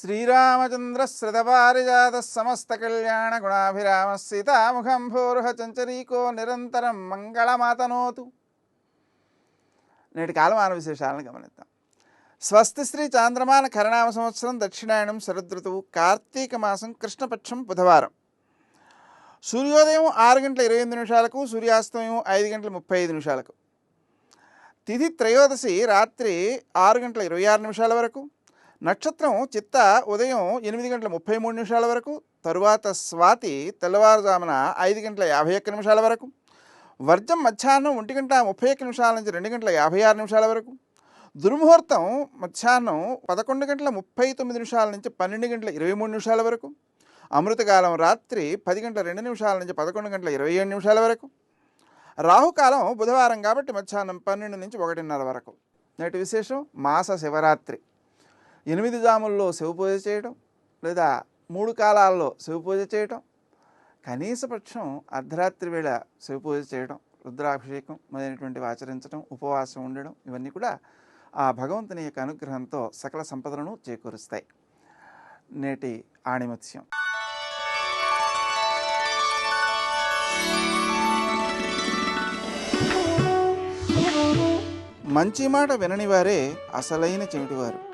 శ్రీరామచంద్ర శ్రుతపారిజాత సమస్త కళ్యాణ గుణాభిరామ సీతాముఖం భూర్హ చంచరీకో నిరంతరం మంగళమాతనోతు నేటి కాలమాన విశేషాలను గమనిద్దాం. స్వస్తి శ్రీ చాంద్రమాన కరణామ సంవత్సరం దక్షిణాయనం శరదృతువు కార్తీక మాసం కృష్ణపక్షం బుధవారం. సూర్యోదయం ఆరు గంటల ఇరవై ఎనిమిది నిమిషాలకు సూర్యాస్తమయం ఐదు గంటల ముప్పై ఐదు నిమిషాలకు. తిథి త్రయోదశి రాత్రి ఆరు గంటల ఇరవై ఆరు నిమిషాల వరకు. నక్షత్రం చిత్త ఉదయం ఎనిమిది గంటల ముప్పై మూడు నిమిషాల వరకు తరువాత స్వాతి తెల్లవారుజామున ఐదు గంటల యాభై ఒక్క నిమిషాల వరకు వర్జం మధ్యాహ్నం ఒంటి గంట ముప్పై ఒక్క నిమిషాల నుంచి రెండు గంటల యాభై ఆరు నిమిషాల వరకు దుర్ముహూర్తం మధ్యాహ్నం పదకొండు గంటల ముప్పై తొమ్మిది నిమిషాల నుంచి పన్నెండు గంటల ఇరవై మూడు నిమిషాల వరకు అమృతకాలం రాత్రి పది గంటల రెండు నిమిషాల నుంచి పదకొండు గంటల ఇరవై ఏడు నిమిషాల వరకు రాహుకాలం బుధవారం కాబట్టి మధ్యాహ్నం పన్నెండు నుంచి ఒకటిన్నర వరకు. నేటి విశేషం మాస శివరాత్రి. ఎనిమిది జాముల్లో శివపూజ చేయడం లేదా మూడు కాలాల్లో శివపూజ చేయడం కనీసపక్షం అర్ధరాత్రి వేళ శివపూజ చేయడం రుద్రాభిషేకం మొదలైనటువంటివి ఆచరించడం ఉపవాసం ఉండడం ఇవన్నీ కూడా ఆ భగవంతుని యొక్క అనుగ్రహంతో సకల సంపదలను చేకూరుస్తాయి. నేటి ఆణిమత్స్యం. మంచి మాట వినని వారే అసలైన చెవిటివారు